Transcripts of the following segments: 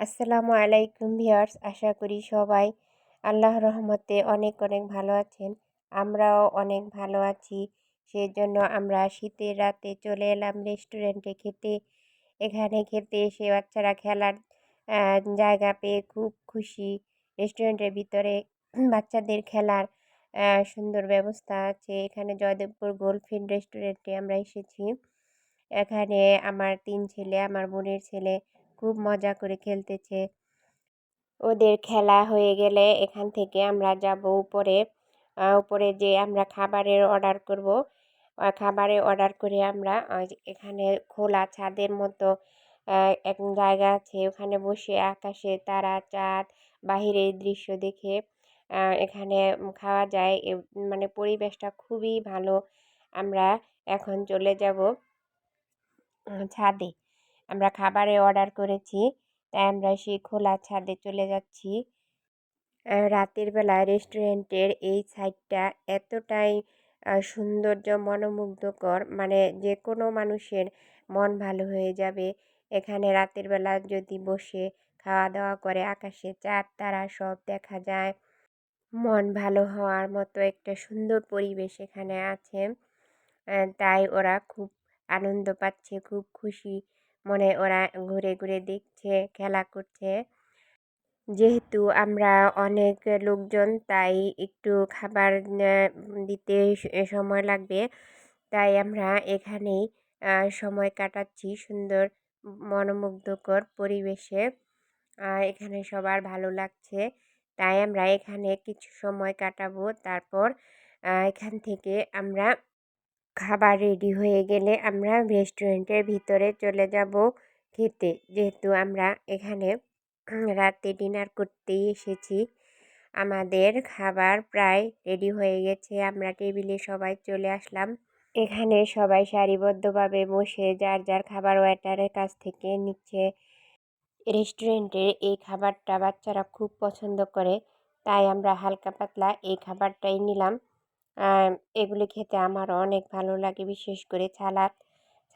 আসসালামু আলাইকুম ভিউয়ার্স, আশা করি সবাই আল্লাহ রহমতে অনেক অনেক ভালো আছেন। আমরাও অনেক ভালো আছি। সেজন্য আমরা শীতের রাতে চলে এলাম রেস্টুরেন্টে খেতে। এখানে খেতে এসে বাচ্চারা খেলার জায়গা পেয়ে খুব খুশি। রেস্টুরেন্টের ভিতরে বাচ্চাদের খেলার সুন্দর ব্যবস্থা আছে। এখানে জয়দেবপুর গোল্ডফিন রেস্টুরেন্টে আমরা এসেছি। এখানে আমার তিন ছেলে, আমার বোনের ছেলে খুব মজা করে খেলতেছে। ওদের খেলা হয়ে গেলে এখান থেকে আমরা যাব উপরে। উপরে যে আমরা খাবারের অর্ডার করব খাবারের অর্ডার করে আমরা এখানে খোলা ছাদের মতো এক জায়গা আছে। ওখানে বসে আকাশে তারা চাঁদ, বাহিরের দৃশ্য দেখে এখানে খাওয়া যায়। মানে পরিবেশটা খুবই ভালো। আমরা এখন চলে যাব ছাদে। আমরা খাবারে অর্ডার করেছি, তাই আমরা সেই খোলা ছাদে চলে যাচ্ছি। রাতের বেলা রেস্টুরেন্টের এই সাইডটা এতটাই সৌন্দর্য মনোমুগ্ধকর মানে যে কোনো মানুষের মন ভালো হয়ে যাবে। এখানে রাতের বেলা যদি বসে খাওয়া দাওয়া করে, আকাশে চাঁদ, তারা সব দেখা যায়। মন ভালো হওয়ার মতো একটা সুন্দর পরিবেশ এখানে আছে। তাই ওরা খুব আনন্দ পাচ্ছে, খুব খুশি। মনে ওরা ঘুরে ঘুরে দেখছে, খেলা করছে। যেহেতু আমরা অনেক লোকজন, তাই একটু খাবার দিতে সময় লাগবে। তাই আমরা এখানেই সময় কাটাচ্ছি সুন্দর, মনোমুগ্ধকর পরিবেশে। এখানে সবার ভালো লাগছে। তাই আমরা এখানে কিছু সময় কাটাবো। তারপর এখান থেকে আমরা খাবার রেডি হয়ে গেলে আমরা রেস্টুরেন্টের ভিতরে চলে যাব খেতে। যেহেতু আমরা এখানে রাতে ডিনার করতেই এসেছি, আমাদের খাবার প্রায় রেডি হয়ে গেছে। আমরা টেবিলে সবাই চলে আসলাম। এখানে সবাই সারিবদ্ধভাবে বসে যার যার খাবার ওয়েটারের কাছ থেকে নিচ্ছে। রেস্টুরেন্টের এই খাবারটা বাচ্চারা খুব পছন্দ করে, তাই আমরা হালকা পাতলা এই খাবারটাই নিলাম। এগুলি খেতে আমার অনেক ভালো লাগে। বিশেষ করে সালাদ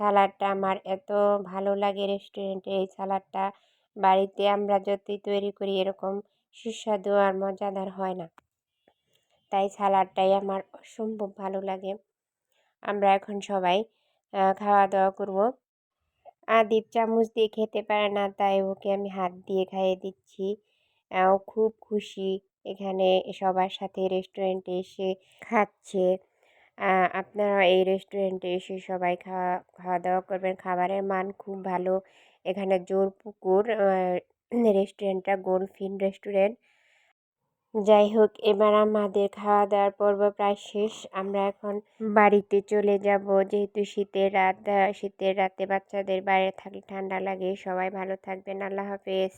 সালাডটা আমার এত ভালো লাগে রেস্টুরেন্টে। এই সালাডটা বাড়িতে আমরা যতই তৈরি করি এরকম সুস্বাদু আর মজাদার হয় না। তাই সালাডটাই আমার অসম্ভব ভালো লাগে। আমরা এখন সবাই খাওয়া দাওয়া করব। আদিপ চামচ দিয়ে খেতে পারে না, তাই ওকে আমি হাত দিয়ে খাইয়ে দিচ্ছি। ও খুব খুশি। এখানে সবার সাথে রেস্টুরেন্টে এসে খাচ্ছে। আপনারা এই রেস্টুরেন্টে এসে সবাই খাওয়া খাওয়া দাওয়া করবেন। খাবারের মান খুব ভালো। এখানে জোর পুকুর রেস্টুরেন্টটা গোলফিন রেস্টুরেন্ট যাই হোক, এবার আমাদের খাওয়া দাওয়ার পর্ব প্রায় শেষ। আমরা এখন বাড়িতে চলে যাব। যেহেতু শীতের রাত শীতের রাতে বাচ্চাদের বাইরে থাকলে ঠান্ডা লাগে। সবাই ভালো থাকবেন। আল্লাহ হাফেজ।